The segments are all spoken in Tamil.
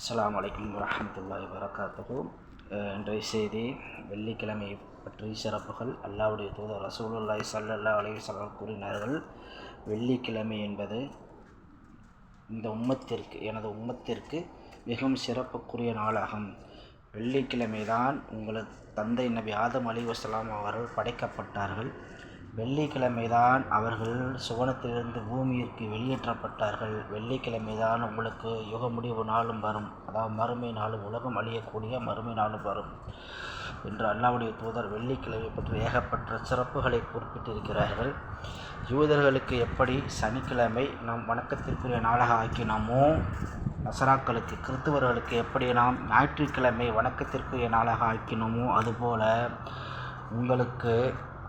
அஸ்லாம் வலைக்கம் வரஹ்மத்துல்லாஹி வரகாத்துஹு இன்றைய செய்தி வெள்ளிக்கிழமை பற்றி சிறப்புகள். அல்லாவுடைய தூதர் ரசூலுல்லாய் சல்லல்லா அலைஹி கூறினார்கள் வெள்ளிக்கிழமை என்பது இந்த உம்மத்திற்கு எனது உம்மத்திற்கு மிகவும் சிறப்புக்குரிய நாளாகும். வெள்ளிக்கிழமை தான் உங்களது தந்தை நபி ஆதம் அலி வசலாம் அவர்கள் படைக்கப்பட்டார்கள். வெள்ளிக்கிழமைதான் அவர்கள் சுவனத்திலிருந்து பூமியிற்கு வெளியேற்றப்பட்டார்கள். வெள்ளிக்கிழமைதான் உங்களுக்கு யுக முடிவு நாளும் வரும். அதாவது மறுமை நாளும் உலகம் அழியக்கூடிய மறுமை நாளும் வரும் என்று அல்லாவுடைய தூதர் வெள்ளிக்கிழமை பற்றி ஏகப்பட்ட சிறப்புகளை குறிப்பிட்டிருக்கிறார்கள். யூதர்களுக்கு எப்படி சனிக்கிழமை நாம் வணக்கத்திற்குரிய நாளாக ஆக்கினோமோ நசராக்களுக்கு கிறிஸ்துவர்களுக்கு எப்படி நாம் ஞாயிற்றுக்கிழமை வணக்கத்திற்குரிய நாளாக ஆக்கினோமோ அதுபோல உங்களுக்கு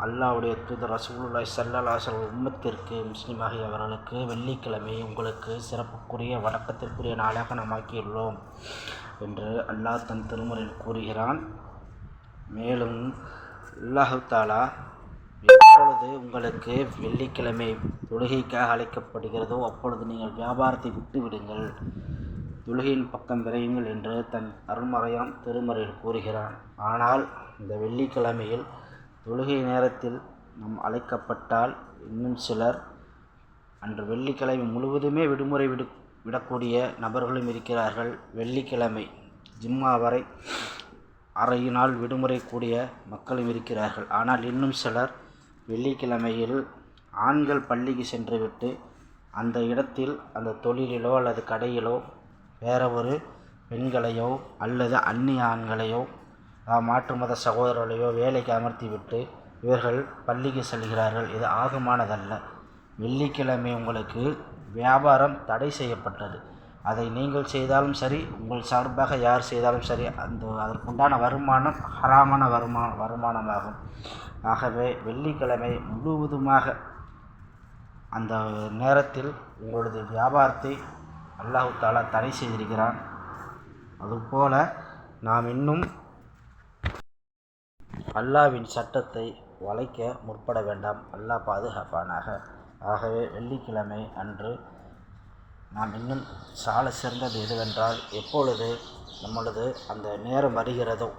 அல்லாவுடைய தூதர் ரசூலுல்லாய் சல்லாசல் உம்மத்திற்கு முஸ்லீம் ஆகியவர்களுக்கு வெள்ளிக்கிழமை உங்களுக்கு சிறப்புக்குரிய வணக்கத்திற்குரிய நாளாக நாம் ஆக்கியுள்ளோம் என்று அல்லாஹ் தன் திருமுறையில் கூறுகிறான். மேலும் அல்லாஹாலா எப்பொழுது உங்களுக்கு வெள்ளிக்கிழமை தொழுகைக்காக அழைக்கப்படுகிறதோ அப்பொழுது நீங்கள் வியாபாரத்தை விட்டுவிடுங்கள். தொழுகையின் பக்கம் விரையுங்கள் என்று தன் அருள்மறையாம் திருமறையில் கூறுகிறான். ஆனால் இந்த வெள்ளிக்கிழமையில் தொழுகை நேரத்தில் நாம் அழைக்கப்பட்டால் இன்னும் சிலர் அன்று வெள்ளிக்கிழமை முழுவதுமே விடுமுறை விடு விடக்கூடிய நபர்களும் இருக்கிறார்கள். வெள்ளிக்கிழமை ஜிம்மா வரை அரை நாள் விடுமுறை கூடிய மக்களும் இருக்கிறார்கள். ஆனால் இன்னும் சிலர் வெள்ளிக்கிழமையில் ஆண்கள் பள்ளிக்கு சென்றுவிட்டு அந்த இடத்தில் அந்த தொழிலிலோ அல்லது கடையிலோ வேற ஒரு பெண்களையோ அல்லது அந்நிய ஆண்களையோ மாற்று மத சகோதரர்களையோ வேலைக்கு அமர்த்திவிட்டு இவர்கள் பள்ளிக்கு செல்கிறார்கள். இது ஆகமானதல்ல. வெள்ளிக்கிழமை உங்களுக்கு வியாபாரம் தடை செய்யப்பட்டது. அதை நீங்கள் செய்தாலும் சரி உங்கள் சார்பாக யார் செய்தாலும் சரி அந்த அதற்குண்டான வருமானம் ஹராமான வருமா வருமானமாகும். ஆகவே வெள்ளிக்கிழமை முழுவதுமாக அந்த நேரத்தில் உங்களது வியாபாரத்தை அல்லாஹு தாலா தடை செய்திருக்கிறான். அதுபோல் நாம் இன்னும் அல்லாவின் சட்டத்தை வளைக்க முற்பட வேண்டாம். அல்லாஹ் பாதுகாப்பானாக. ஆகவே வெள்ளிக்கிழமை அன்று நாம் இன்னும் சால சிறந்தது எதுவென்றால் எப்பொழுது நம்மளது அந்த நேரம் வருகிறதோ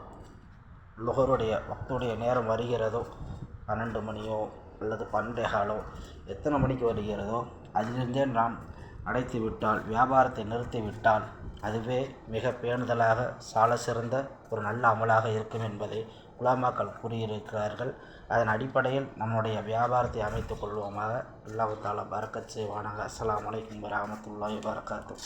லுகருடைய பக்துடைய நேரம் வருகிறதோ பன்னெண்டு மணியோ அல்லது பன்னெண்டே காலோ எத்தனை மணிக்கு வருகிறதோ அதிலிருந்தே நாம் அடைத்து விட்டால் வியாபாரத்தை நிறுத்திவிட்டால் அதுவே மிக பேணுதலாக சால சிறந்த ஒரு நல்ல அமலாக இருக்கும் என்பதை குலாமாக்கள் கூறியிருக்கிறார்கள். அதன் அடிப்படையில் நம்முடைய வியாபாரத்தை அமைத்துக் கொள்வோமாக. அல்லாஹு தாலா பரக்கத் செய்வானாக. அஸ்லாம் வலைக்கம் வரமத்துல்லாஹி வரகாத்து